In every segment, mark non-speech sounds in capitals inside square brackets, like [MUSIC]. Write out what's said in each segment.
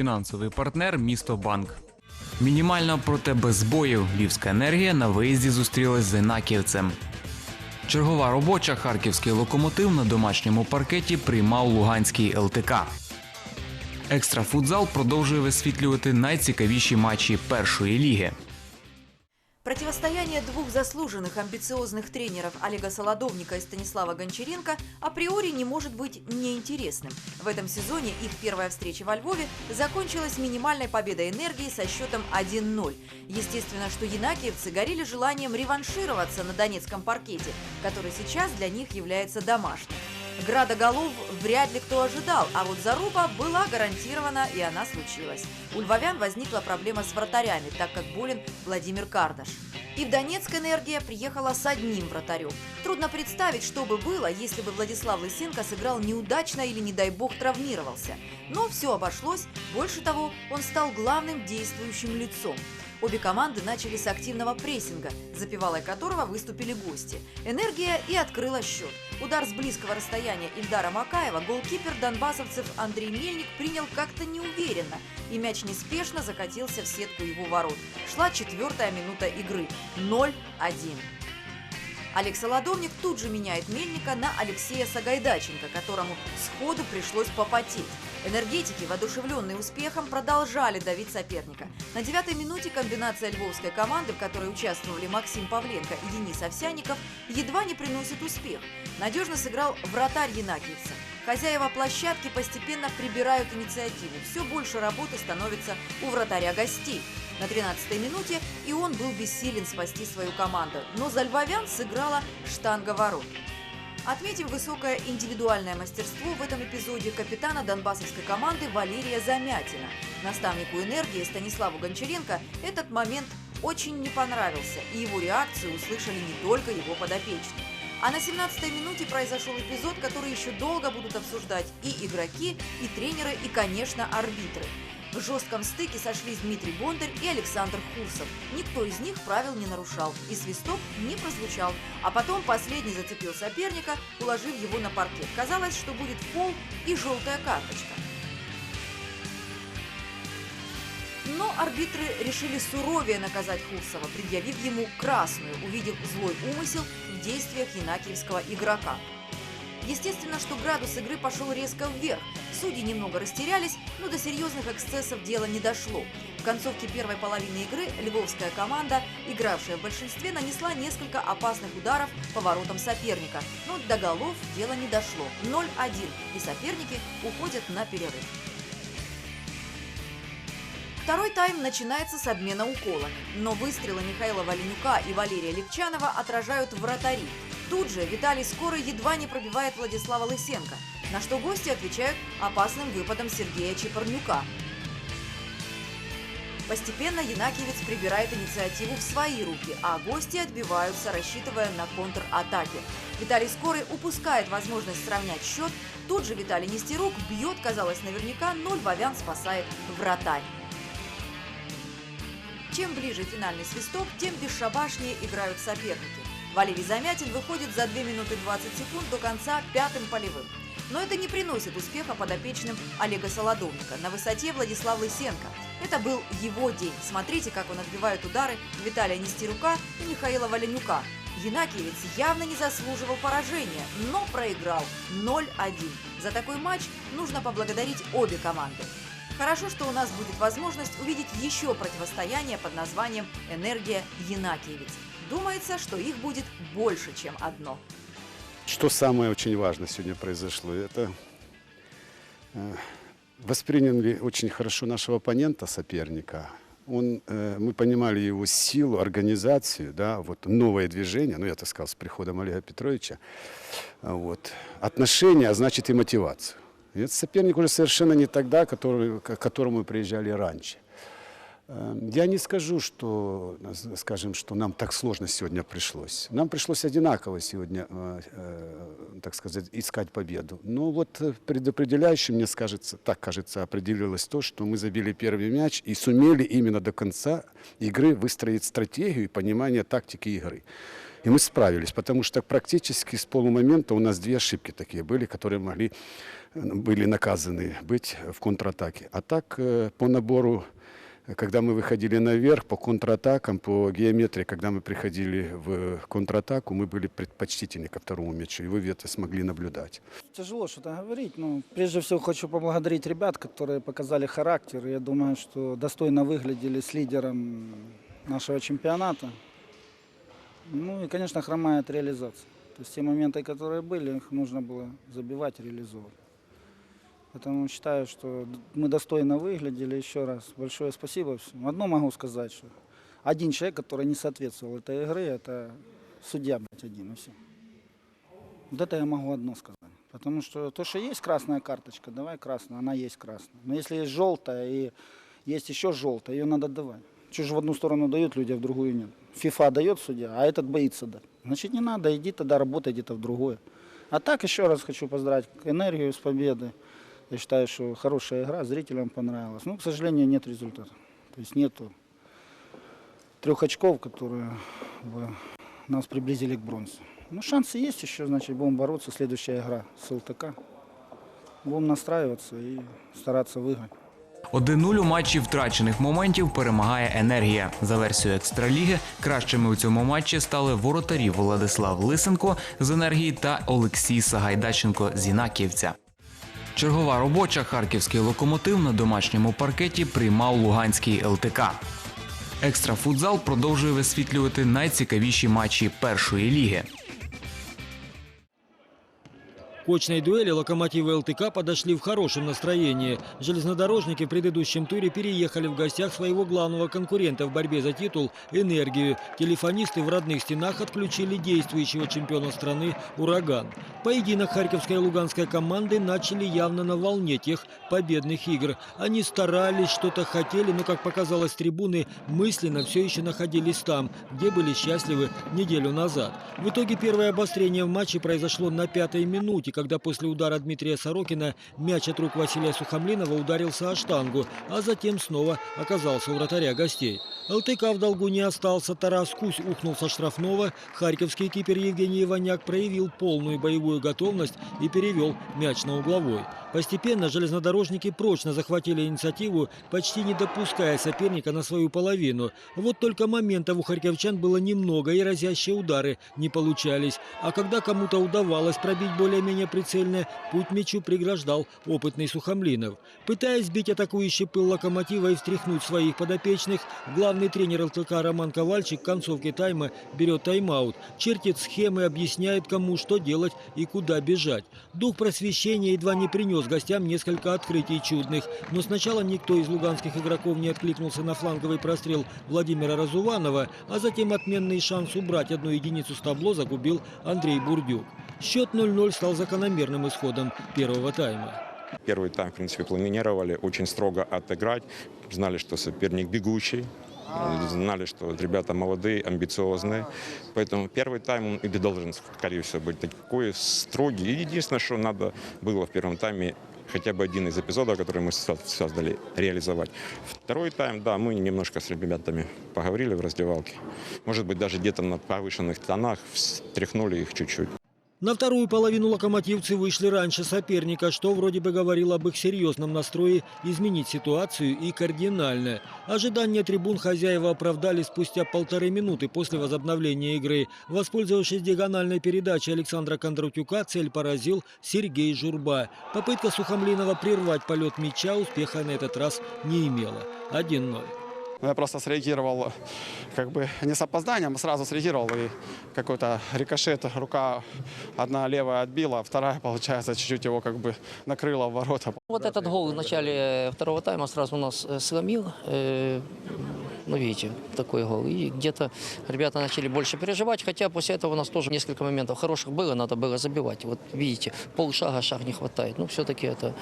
фінансовий партнер місто Банк. Мінімально, проте без збоїв Львівська енергія на виїзді зустрілась з інаківцем. Чергова робоча харківський локомотив на домашньому паркеті приймав Луганський ЛТК. Екстрафутзал продовжує висвітлювати найцікавіші матчі першої ліги. Противостояние двух заслуженных амбициозных тренеров Олега Солодовника и Станислава Гончаренко априори не может быть неинтересным. В этом сезоне их первая встреча во Львове закончилась минимальной победой энергии со счетом 1-0. Естественно, что янакиевцы горели желанием реваншироваться на донецком паркете, который сейчас для них является домашним. Града голов вряд ли кто ожидал, а вот заруба была гарантирована, и она случилась. У львовян возникла проблема с вратарями, так как болен Владимир Кардаш. И в Донецк энергия приехала с одним вратарем. Трудно представить, что бы было, если бы Владислав Лысенко сыграл неудачно или, не дай бог, травмировался. Но все обошлось. Больше того, он стал главным действующим лицом. Обе команды начали с активного прессинга, запевалой которого выступили гости. Энергия и открыла счет. Удар с близкого расстояния Ильдара Макаева голкипер донбассовцев Андрей Мельник принял как-то неуверенно, и мяч неспешно закатился в сетку его ворот. Шла четвертая минута игры. 0-1. Олег Солодовник тут же меняет Мельника на Алексея Сагайдаченко, которому сходу пришлось попотеть. Энергетики, воодушевленные успехом, продолжали давить соперника. На девятой минуте комбинация львовской команды, в которой участвовали Максим Павленко и Денис Овсяников, едва не приносит успех. Надежно сыграл вратарь Янакиевца. Хозяева площадки постепенно прибирают инициативу. Все больше работы становится у вратаря гостей. На 13-й минуте и он был бессилен спасти свою команду. Но за львовян сыграла штанга ворот. Отметим высокое индивидуальное мастерство в этом эпизоде капитана донбассовской команды Валерия Замятина. Наставнику энергии Станиславу Гончаренко этот момент очень не понравился, и его реакцию услышали не только его подопечные. А на 17-й минуте произошел эпизод, который еще долго будут обсуждать и игроки, и тренеры, и, конечно, арбитры. В жестком стыке сошлись Дмитрий Бондарь и Александр Хурсов. Никто из них правил не нарушал, и свисток не прозвучал. А потом последний зацепил соперника, уложив его на паркет. Казалось, что будет фол и желтая карточка. Но арбитры решили суровее наказать Хурсова, предъявив ему красную, увидев злой умысел в действиях янакиевского игрока. Естественно, что градус игры пошел резко вверх. Судьи немного растерялись, но до серьезных эксцессов дело не дошло. В концовке первой половины игры львовская команда, игравшая в большинстве, нанесла несколько опасных ударов по воротам соперника. Но до голов дело не дошло. 0-1, и соперники уходят на перерыв. Второй тайм начинается с обмена уколами, но выстрелы Михаила Валенюка и Валерия Легчанова отражают вратари. Тут же Виталий Скоро едва не пробивает Владислава Лысенко, на что гости отвечают опасным выпадом Сергея Чепорнюка. Постепенно Янакиевец прибирает инициативу в свои руки, а гости отбиваются, рассчитывая на контратаки. Виталий Скорый упускает возможность сравнять счет. Тут же Виталий Нестерук бьет, казалось наверняка, но львовян спасает вратарь. Чем ближе финальный свисток, тем бесшабашнее играют соперники. Валерий Замятин выходит за 2 минуты 20 секунд до конца пятым полевым. Но это не приносит успеха подопечным Олега Солодовника. На высоте Владислав Лысенко. Это был его день. Смотрите, как он отбивает удары Виталия Нестерука и Михаила Валенюка. Янакиевец явно не заслуживал поражения, но проиграл 0-1. За такой матч нужно поблагодарить обе команды. Хорошо, что у нас будет возможность увидеть еще противостояние под названием «Энергия Янакиевец». Думается, что их будет больше, чем одно. Что самое очень важное сегодня произошло, это э, восприняли очень хорошо нашего оппонента, соперника. Он, э, мы понимали его силу, организацию, да, вот новое движение, ну я так сказал, с приходом Олега Петровича, вот, отношения, а значит и мотивацию. Этот соперник уже совершенно не тогда, который, к которому мы приезжали раньше. Э, Я не скажу, что, скажем, что нам так сложно сегодня пришлось. Нам пришлось одинаково сегодня, э, э, так сказать, искать победу. Но вот э, предопределяющим, мне скажется, так кажется, определилось то, что мы забили первый мяч и сумели именно до конца игры выстроить стратегию и понимание тактики игры. И мы справились, потому что практически с полумомента у нас две ошибки такие были, которые могли, были наказаны быть в контратаке. А так э, по набору, когда мы выходили наверх, по контратакам, по геометрии, когда мы приходили в контратаку, мы были предпочтительнее ко второму мячу, и вы это смогли наблюдать. Тяжело что-то говорить, но прежде всего хочу поблагодарить ребят, которые показали характер. Я думаю, что достойно выглядели с лидером нашего чемпионата. Ну и, конечно, хромает реализация. То есть те моменты, которые были, их нужно было забивать, реализовывать. Поэтому считаю, что мы достойно выглядели. Еще раз большое спасибо всем. Одно могу сказать, что один человек, который не соответствовал этой игре, это судья, блядь, один и все. Вот это я могу одно сказать. Потому что то, что есть красная карточка, давай красная, она есть красная. Но если есть желтая и есть еще желтая, ее надо давать. Чего же в одну сторону дают люди, а в другую нет. ФИФА дает судья, а этот боится дать. Значит, не надо, иди тогда работай где-то в другое. А так еще раз хочу поздравить энергию с победой. Я считаю, что хорошая игра, зрителям понравилась. Но, к сожалению, нет результата. То есть нету трех очков, которые бы нас приблизили к бронзе. Ну, шансы есть еще, значит, будем бороться. Следующая игра с ЛТК. Будем настраиваться и стараться выиграть. 1-0 у матчі втрачених моментів перемагає енергія. За версією екстраліги, кращими у цьому матчі стали воротарі Владислав Лисенко з енергії та Олексій Сагайдаченко з Інаківця. Чергова робоча харківський локомотив на домашньому паркеті приймав Луганський ЛТК. Екстрафутзал продовжує висвітлювати найцікавіші матчі першої ліги. Очной дуэли локомотивы ЛТК подошли в хорошем настроении. Железнодорожники в предыдущем туре переехали в гостях своего главного конкурента в борьбе за титул – «Энергию». Телефонисты в родных стенах отключили действующего чемпиона страны «Ураган». Поединок харьковской и луганской команды начали явно на волне тех победных игр. Они старались, что-то хотели, но, как показалось трибуны, мысленно все еще находились там, где были счастливы неделю назад. В итоге первое обострение в матче произошло на пятой минуте, когда после удара Дмитрия Сорокина мяч от рук Василия Сухомлинова ударился о штангу, а затем снова оказался у вратаря гостей. ЛТК в долгу не остался, Тарас Кусь ухнул со штрафного, харьковский кипер Евгений Иваняк проявил полную боевую готовность и перевел мяч на угловой. Постепенно железнодорожники прочно захватили инициативу, почти не допуская соперника на свою половину. Вот только моментов у харьковчан было немного, и разящие удары не получались. А когда кому-то удавалось пробить более-менее прицельно, путь мячу преграждал опытный Сухомлинов. Пытаясь сбить атакующий пыл локомотива и встряхнуть своих подопечных, главный тренер ЛТК Роман Ковальчик к концовке тайма берет тайм-аут, чертит схемы, объясняет кому что делать и куда бежать. Дух просвещения едва не принес гостям несколько открытий чудных, но сначала никто из луганских игроков не откликнулся на фланговый прострел Владимира Разуванова, а затем отменный шанс убрать одну единицу с табло загубил Андрей Бурдюк. Счет 0-0 стал закономерным исходом первого тайма. Первый тайм, в принципе, планировали очень строго отыграть. Знали, что соперник бегущий. Знали, что ребята молодые, амбициозные. Поэтому первый тайм он и должен, скорее всего, быть такой строгий. Единственное, что надо было в первом тайме хотя бы один из эпизодов, который мы со- создали, реализовать. Второй тайм, да, мы немножко с ребятами поговорили в раздевалке. Может быть, даже где-то на повышенных тонах встряхнули их чуть-чуть. На вторую половину локомотивцы вышли раньше соперника, что вроде бы говорило об их серьезном настрое изменить ситуацию и кардинально. Ожидания трибун хозяева оправдали спустя полторы минуты после возобновления игры. Воспользовавшись диагональной передачей Александра Кондратюка, цель поразил Сергей Журба. Попытка Сухомлинова прервать полет мяча успеха на этот раз не имела. 1-0. Ну, Я просто среагировал, как бы не с опозданием, а сразу среагировал. И какой-то рикошет, рука одна левая отбила, а вторая, получается, чуть-чуть его как бы накрыла в ворота. Вот этот гол в начале второго тайма сразу нас э, сломил. Э, Ну, видите, такой гол. И где-то ребята начали больше переживать, хотя после этого у нас тоже несколько моментов хороших было, надо было забивать. Вот видите, полшага, шаг не хватает. Ну, все-таки это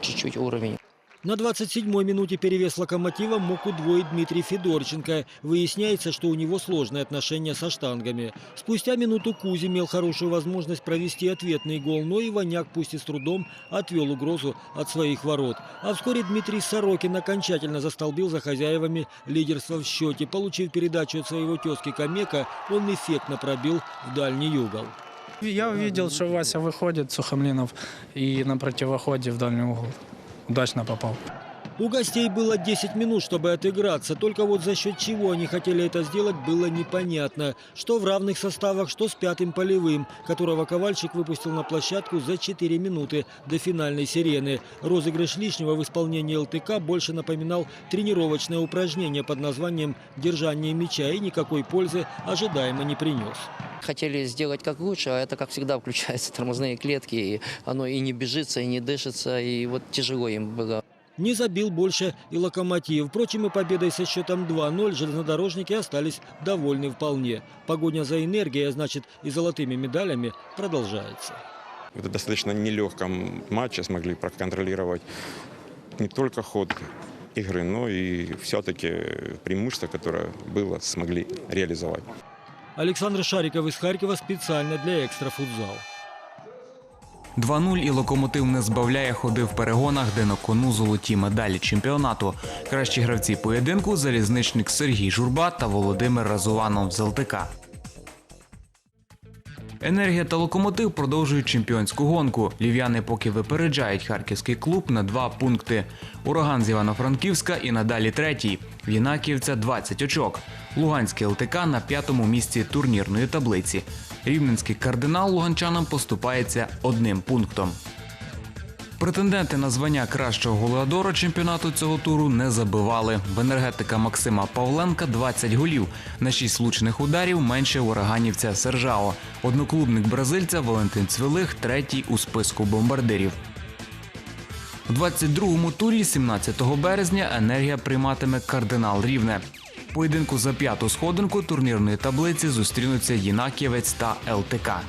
чуть-чуть уровень. На 27-й минуте перевес «Локомотива» мог удвоить Дмитрий Федорченко. Выясняется, что у него сложные отношения со штангами. Спустя минуту Кузь имел хорошую возможность провести ответный гол, но Иваняк, пусть и с трудом, отвел угрозу от своих ворот. А вскоре Дмитрий Сорокин окончательно застолбил за хозяевами лидерство в счете. Получив передачу от своего тезки Камека, он эффектно пробил в дальний угол. Я увидел, что Вася выходит, Сухомлинов, и на противоходе в дальний угол. Удачно попал. У гостей было 10 минут, чтобы отыграться. Только вот за счет чего они хотели это сделать, было непонятно. Что в равных составах, что с пятым полевым, которого Ковальчик выпустил на площадку за 4 минуты до финальной сирены. Розыгрыш лишнего в исполнении ЛТК больше напоминал тренировочное упражнение под названием «Держание мяча» и никакой пользы ожидаемо не принес. Хотели сделать как лучше, а это, как всегда, [LAUGHS] включаются тормозные клетки, и оно и не бежится, и не дышится, и вот тяжело им было. Не забил больше и «Локомотив». Впрочем, и победой со счетом 2-0 железнодорожники остались довольны вполне. Погоня за энергией, а значит и золотыми медалями, продолжается. В достаточно нелегком матче смогли проконтролировать не только ход игры, но и все-таки преимущество, которое было, смогли реализовать. Александр Шариков из Харькова специально для «Экстрафутзал». 2-0 і локомотив не збавляє ходи в перегонах, де на кону золоті медалі чемпіонату. Кращі гравці поєдинку залізничник Сергій Журба та Володимир Разуванов з ЛТК. Енергія та локомотив продовжують чемпіонську гонку. Лів'яни поки випереджають харківський клуб на два пункти. Ураган з Івано-Франківська і надалі третій. Вінаківця 20 очок. Луганський ЛТК на п'ятому місці турнірної таблиці. Рівненський кардинал луганчанам поступається одним пунктом. Претенденти на звання кращого голеадора чемпіонату цього туру не забивали. В енергетика Максима Павленка 20 голів. На 6 влучених ударів менше ураганівця Сержао. Одноклубник бразильця Валентин Цвілих третій у списку бомбардирів. У 22-му турі 17 березня енергія прийматиме кардинал Рівне. Поєдинку за п'яту сходинку турнірної таблиці зустрінуться Єнаківець та ЛТК.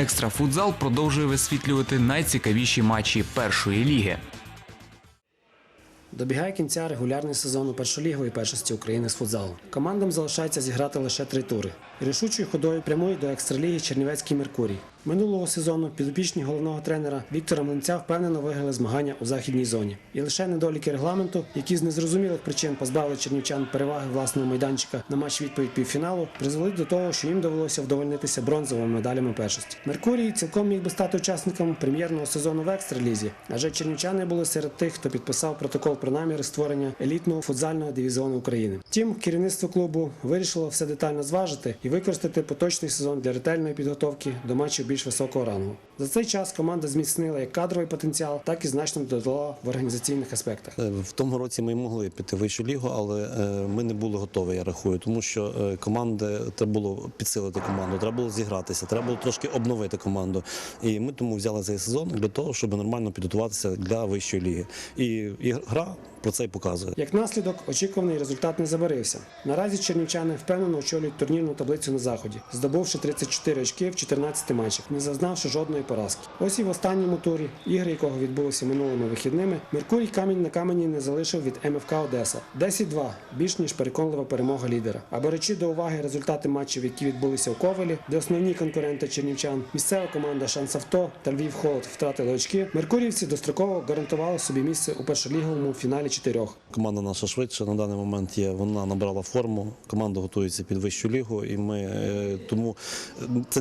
Екстрафутзал продовжує висвітлювати найцікавіші матчі першої ліги. Добігає кінця регулярний сезон у першолігової першості України з футзалу. Командам залишається зіграти лише три тури. Рішучою ходою прямують до екстраліги Чернівецький Меркурій. Минулого сезону підопічні головного тренера Віктора Млинця впевнено виграли змагання у західній зоні. І лише недоліки регламенту, які з незрозумілих причин позбавили чернівчан переваги власного майданчика на матч відповідь півфіналу, призвели до того, що їм довелося вдовольнитися бронзовими медалями першості. Меркурій цілком міг би стати учасником прем'єрного сезону в екстралізі, адже чернівчани були серед тих, хто підписав протокол про наміри створення елітного футзального дивізіону України. Втім, керівництво клубу вирішило все детально зважити і використати поточний сезон для ретельної підготовки до матчів більш високого рангу. За цей час команда зміцнила як кадровий потенціал, так і значно додала в організаційних аспектах. Е, В тому році ми могли піти в вищу лігу, але е, ми не були готові, я рахую, тому що е, команди треба було підсилити команду, треба було зігратися, треба було трошки обновити команду. І ми тому взяли цей сезон для того, щоб нормально підготуватися для вищої ліги. І, і гра про це і показує. Як наслідок, очікуваний результат не забарився. Наразі чернівчани впевнено очолюють турнірну таблицю на заході, здобувши 34 очки в 14 матчах, не зазнавши жодної поразки. Ось і в останньому турі, ігри якого відбулися минулими вихідними, Меркурій камінь на камені не залишив від МФК Одеса. 10-2 більш ніж переконлива перемога лідера. А беручи до уваги результати матчів, які відбулися у Ковелі, де основні конкуренти чернівчан, місцева команда Шансавто та Львів Холод втратили очки, меркурівці достроково гарантували собі місце у першоліговому фіналі чотирьох. Команда наша швидше на даний момент є. Вона набрала форму. Команда готується під вищу лігу, і ми е, тому це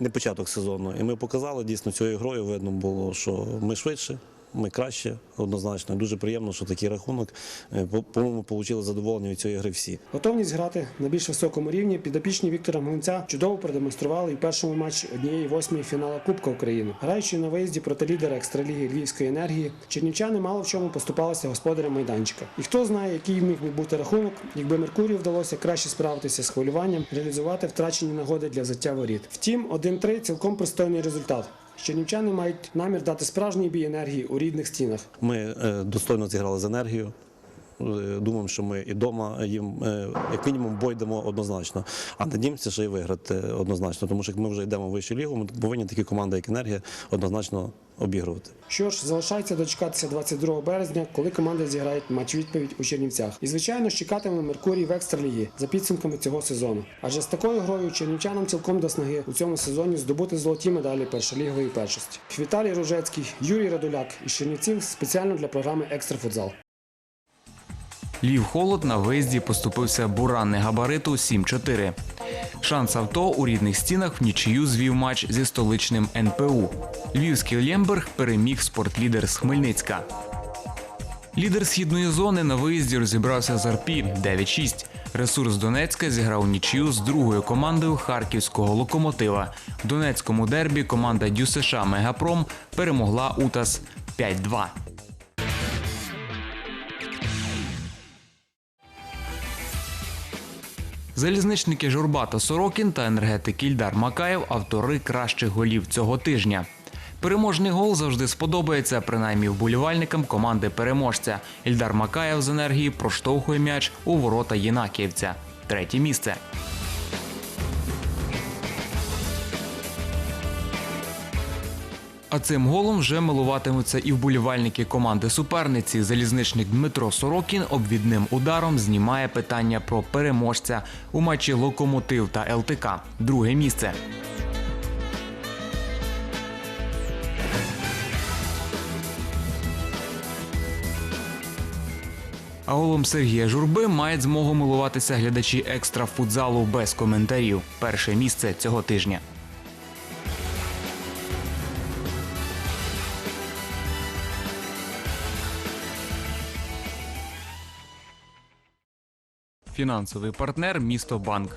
не початок сезону. І ми показали дійсно цією грою. Видно було, що ми швидше. Ми краще, однозначно. Дуже приємно, що такий рахунок. Е, по- По-моєму, отримали задоволення від цієї гри всі. Готовність грати на більш високому рівні підопічні Віктора Млинця чудово продемонстрували і в першому матчі однієї восьмої фіналу Кубка України. Граючи на виїзді проти лідера екстраліги Львівської енергії, чернівчани мало в чому поступалися господарям майданчика. І хто знає, який міг би бути рахунок, якби Меркурію вдалося краще справитися з хвилюванням, реалізувати втрачені нагоди для взяття воріт. Втім, 1-3 цілком пристойний результат. Чернівчани мають намір дати справжній бій енергії у рідних стінах. Ми е, достойно зіграли з енергією. Е, думаємо, що ми і вдома їм е, як мінімум бой дамо однозначно. А надіємося, що і виграти однозначно. Тому що як ми вже йдемо в вищу лігу, ми повинні такі команди, як енергія, однозначно обігрувати. Що ж, залишається дочекатися 22 березня, коли команди зіграють матч відповідь у Чернівцях. І звичайно чекатиме Меркурій в екстралігі за підсумками цього сезону. Адже з такою грою чернівчанам цілком до снаги у цьому сезоні здобути золоті медалі першолігової першості. Віталій Ружецький, Юрій Радуляк із Чернівців спеціально для програми Екстрафутзал. Львів Холод на виїзді поступився буранне габариту 7-4. Шанс авто у рідних стінах в нічию звів матч зі столичним НПУ. Львівський Лємберг переміг спортлідер з Хмельницька. Лідер східної зони на виїзді розібрався з Арпі 9-6. Ресурс Донецька зіграв нічию з другою командою харківського локомотива. В Донецькому дербі команда ДЮСШ Мегапром перемогла УТАС 5-2. Залізничники Журба та Сорокін та енергетик Ільдар Макаєв автори кращих голів цього тижня. Переможний гол завжди сподобається, принаймні вболівальникам команди переможця. Ільдар Макаєв з енергії проштовхує м'яч у ворота Єнакіївця. Третє місце. А цим голом вже милуватимуться і вболівальники команди суперниці. Залізничник Дмитро Сорокін обвідним ударом знімає питання про переможця у матчі Локомотив та ЛТК. Друге місце. А голом Сергія Журби мають змогу милуватися глядачі екстра футзалу без коментарів. Перше місце цього тижня. Фінансовий партнер місто Банк.